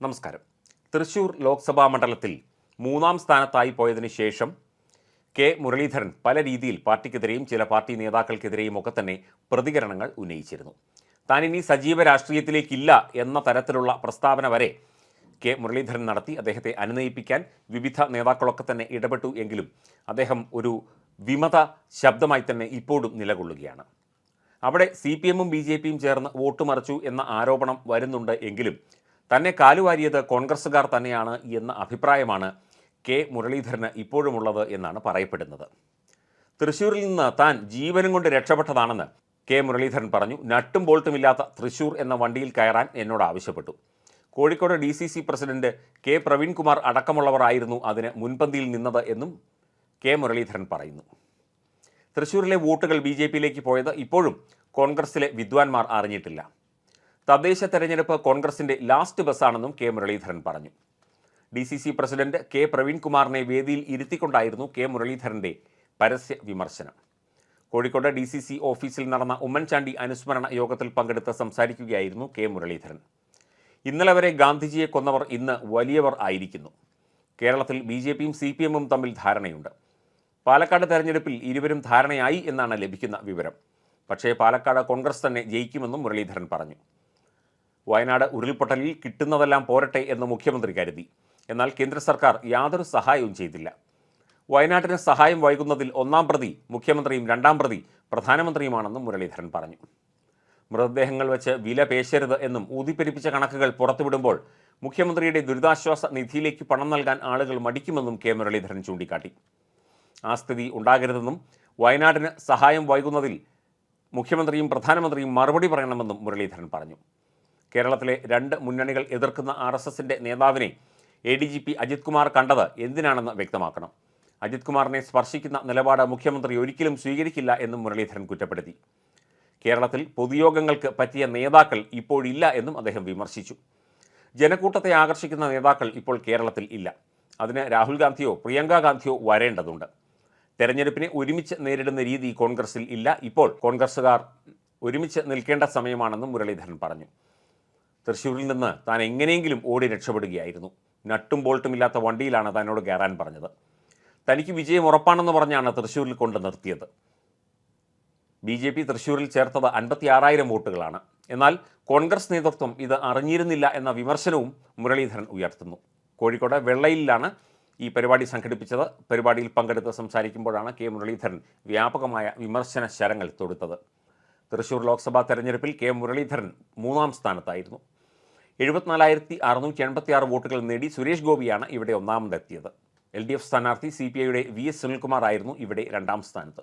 നമസ്കാരം. തൃശൂർ ലോക്സഭാ മണ്ഡലത്തിൽ മൂന്നാം സ്ഥാനത്തായി പോയതിനു ശേഷം കെ മുരളീധരൻ പല രീതിയിൽ പാർട്ടിക്കെതിരെയും ചില പാർട്ടി നേതാക്കൾക്കെതിരെയും ഒക്കെ തന്നെ പ്രതികരണങ്ങൾ ഉന്നയിച്ചിരുന്നു. താൻ ഇനി സജീവ രാഷ്ട്രീയത്തിലേക്കില്ല എന്ന തരത്തിലുള്ള പ്രസ്താവന വരെ കെ മുരളീധരൻ നടത്തി അദ്ദേഹത്തെ അനുനയിപ്പിക്കാൻ വിവിധ നേതാക്കളൊക്കെ തന്നെ ഇടപെട്ടു എങ്കിലും അദ്ദേഹം ഒരു വിമത ശബ്ദമായി തന്നെ ഇപ്പോഴും നിലകൊള്ളുകയാണ്. അവിടെ സി പി എമ്മും ബി ജെ പിയും ചേർന്ന് വോട്ട് മറിച്ചു എന്ന ആരോപണം വരുന്നുണ്ട് എങ്കിലും തന്നെ കാലുവാരിയത് കോൺഗ്രസ്സുകാർ തന്നെയാണ് എന്ന അഭിപ്രായമാണ് കെ മുരളീധരന് ഇപ്പോഴുമുള്ളത് എന്നാണ് പറയപ്പെടുന്നത്. തൃശൂരിൽ നിന്ന് താൻ ജീവനും കൊണ്ട് രക്ഷപ്പെട്ടതാണെന്ന് കെ മുരളീധരൻ പറഞ്ഞു. നട്ടും ബോൾട്ടുമില്ലാത്ത തൃശൂർ എന്ന വണ്ടിയിൽ കയറാൻ എന്നോട് ആവശ്യപ്പെട്ടു. Kozhikode D C C president K Praveen Kumar അടക്കമുള്ളവരായിരുന്നു അതിന് മുൻപന്തിയിൽ നിന്നത് എന്നും കെ മുരളീധരൻ പറയുന്നു. തൃശൂരിലെ വോട്ടുകൾ ബി ജെ പിയിലേക്ക് പോയത് ഇപ്പോഴും കോൺഗ്രസിലെ വിദ്വാൻമാർ അറിഞ്ഞിട്ടില്ല. തദ്ദേശ തെരഞ്ഞെടുപ്പ് കോൺഗ്രസിന്റെ ലാസ്റ്റ് ബസ്സാണെന്നും കെ മുരളീധരൻ പറഞ്ഞു. D C C president K പ്രവീൺകുമാറിനെ വേദിയിൽ ഇരുത്തിക്കൊണ്ടായിരുന്നു കെ മുരളീധരന്റെ പരസ്യ വിമർശനം. കോഴിക്കോട് ഡി സി സി ഓഫീസിൽ നടന്ന ഉമ്മൻചാണ്ടി അനുസ്മരണ യോഗത്തിൽ പങ്കെടുത്ത് സംസാരിക്കുകയായിരുന്നു കെ മുരളീധരൻ. ഇന്നലെ വരെ ഗാന്ധിജിയെ കൊന്നവർ ഇന്ന് വലിയവർ ആയിരിക്കുന്നു. കേരളത്തിൽ ബി ജെ പിയും സി പി എമ്മും തമ്മിൽ ധാരണയുണ്ട്. പാലക്കാട് തെരഞ്ഞെടുപ്പിൽ ഇരുവരും ധാരണയായി എന്നാണ് ലഭിക്കുന്ന വിവരം. പക്ഷേ പാലക്കാട് കോൺഗ്രസ് തന്നെ ജയിക്കുമെന്നും മുരളീധരൻ പറഞ്ഞു. വയനാട് ഉരുൾപൊട്ടലിൽ കിട്ടുന്നതെല്ലാം പോരട്ടെ എന്ന് മുഖ്യമന്ത്രി കരുതി. എന്നാൽ കേന്ദ്ര സർക്കാർ യാതൊരു സഹായവും ചെയ്തില്ല. വയനാട്ടിന് സഹായം വൈകുന്നതിൽ ഒന്നാം പ്രതി മുഖ്യമന്ത്രിയും രണ്ടാം പ്രതി പ്രധാനമന്ത്രിയുമാണെന്നും മുരളീധരൻ പറഞ്ഞു. മൃതദേഹങ്ങൾ വെച്ച് വില പേശരുത് എന്നും ഊതിപ്പെരിപ്പിച്ച കണക്കുകൾ പുറത്തുവിടുമ്പോൾ മുഖ്യമന്ത്രിയുടെ ദുരിതാശ്വാസ നിധിയിലേക്ക് പണം നൽകാൻ ആളുകൾ മടിക്കുമെന്നും കെ മുരളീധരൻ ചൂണ്ടിക്കാട്ടി. ആ സ്ഥിതി ഉണ്ടാകരുതെന്നും വയനാടിന് സഹായം വൈകുന്നതിൽ മുഖ്യമന്ത്രിയും പ്രധാനമന്ത്രിയും മറുപടി പറയണമെന്നും മുരളീധരൻ പറഞ്ഞു. കേരളത്തിലെ രണ്ട് മുന്നണികൾ എതിർക്കുന്ന ആർ എസ് എസിന്റെ നേതാവിനെ A D G P Ajith Kumar കണ്ടത് എന്തിനാണെന്ന് വ്യക്തമാക്കണം. അജിത് കുമാറിനെ സ്പർശിക്കുന്ന നിലപാട് മുഖ്യമന്ത്രി ഒരിക്കലും സ്വീകരിക്കില്ല എന്നും മുരളീധരൻ കുറ്റപ്പെടുത്തി. കേരളത്തിൽ പൊതുയോഗങ്ങൾക്ക് പറ്റിയ നേതാക്കൾ ഇപ്പോഴില്ല എന്നും അദ്ദേഹം വിമർശിച്ചു. ജനക്കൂട്ടത്തെ ആകർഷിക്കുന്ന നേതാക്കൾ ഇപ്പോൾ കേരളത്തിൽ ഇല്ല. അതിന് രാഹുൽ ഗാന്ധിയോ പ്രിയങ്ക ഗാന്ധിയോ വരേണ്ടതുണ്ട്. തെരഞ്ഞെടുപ്പിനെ ഒരുമിച്ച് നേരിടുന്ന രീതി കോൺഗ്രസിൽ ഇല്ല. ഇപ്പോൾ കോൺഗ്രസ്സുകാർ ഒരുമിച്ച് നിൽക്കേണ്ട സമയമാണെന്നും മുരളീധരൻ പറഞ്ഞു. തൃശ്ശൂരിൽ നിന്ന് താൻ എങ്ങനെയെങ്കിലും ഓടി രക്ഷപ്പെടുകയായിരുന്നു. നട്ടും ബോൾട്ടും ഇല്ലാത്ത വണ്ടിയിലാണ് തന്നോട് കയറാൻ പറഞ്ഞത്. തനിക്ക് വിജയം ഉറപ്പാണെന്ന് പറഞ്ഞാണ് തൃശ്ശൂരിൽ കൊണ്ട് നിർത്തിയത്. ബി ജെ പി തൃശ്ശൂരിൽ ചേർത്തത് അൻപത്തി ആറായിരം വോട്ടുകളാണ്. എന്നാൽ കോൺഗ്രസ് നേതൃത്വം ഇത് അറിഞ്ഞിരുന്നില്ല എന്ന വിമർശനവും മുരളീധരൻ ഉയർത്തുന്നു. കോഴിക്കോട് വെള്ളയിലാണ് ഈ പരിപാടി സംഘടിപ്പിച്ചത്. പരിപാടിയിൽ പങ്കെടുത്ത് സംസാരിക്കുമ്പോഴാണ് കെ മുരളീധരൻ വ്യാപകമായ വിമർശന ശരങ്ങൾ തൊടുത്തത്. തൃശൂർ ലോക്സഭാ തെരഞ്ഞെടുപ്പിൽ കെ മുരളീധരൻ മൂന്നാം സ്ഥാനത്തായിരുന്നു. എഴുപത്തിനാലായിരത്തി അറുന്നൂറ്റി എൺപത്തി ആറ് വോട്ടുകൾ നേടി സുരേഷ് ഗോപിയാണ് ഇവിടെ ഒന്നാമതെത്തിയത്. എൽ ഡി എഫ് സ്ഥാനാർത്ഥി സി പി ഐയുടെ വി എസ് സുനിൽകുമാർ ആയിരുന്നു ഇവിടെ രണ്ടാം സ്ഥാനത്ത്.